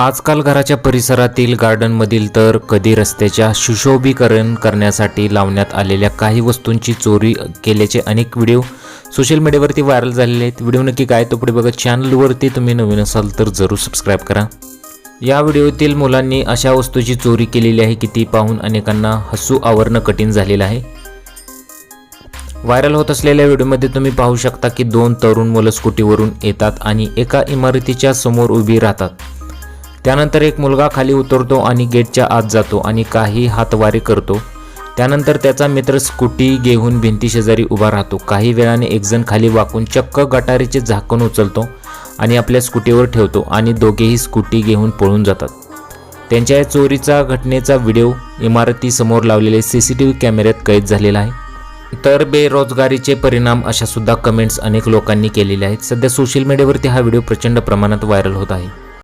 आजकाल घराच्या परिसरातील गार्डनमधील तर कधी रस्त्याच्या सुशोभीकरण करण्यासाठी लावण्यात आलेल्या काही वस्तूंची चोरी केल्याचे अनेक व्हिडिओ सोशल मीडियावरती व्हायरल झालेले आहेत. व्हिडिओ नक्की काय तो पुढे बघा. चॅनलवरती तुम्ही नवीन असाल तर जरूर सबस्क्राईब करा. या व्हिडिओतील मुलांनी अशा वस्तूची चोरी केलेली आहे की ती पाहून अनेकांना हसू आवरणं कठीण झालेलं आहे. व्हायरल होत असलेल्या व्हिडिओमध्ये तुम्ही पाहू शकता की दोन तरुण मुलं स्कूटीवरून येतात आणि एका इमारतीच्या समोर उभी राहतात. त्यानंतर एक मुलगा खाली उतरतो आणि गेटच्या आत जातो आणि काही हातवारे करतो. त्यानंतर त्याचा मित्र स्कूटी घेऊन भिंती शेजारी उभा राहतो. काही वेळाने एकजण खाली वाकून चक्क गटारीचे झाकण उचलतो आणि आपल्या स्कूटीवर ठेवतो आणि दोघेही स्कूटी घेऊन पळून जातात. त्यांच्या या चोरीचा घटनेचा व्हिडिओ इमारतीसमोर लावलेले सी सी टी व्ही कॅमेऱ्यात कैद झालेला आहे. तर बेरोजगारीचे परिणाम अशा सुद्धा कमेंट्स अनेक लोकांनी केलेले आहेत. सध्या सोशल मीडियावरती हा व्हिडिओ प्रचंड प्रमाणात व्हायरल होत आहे.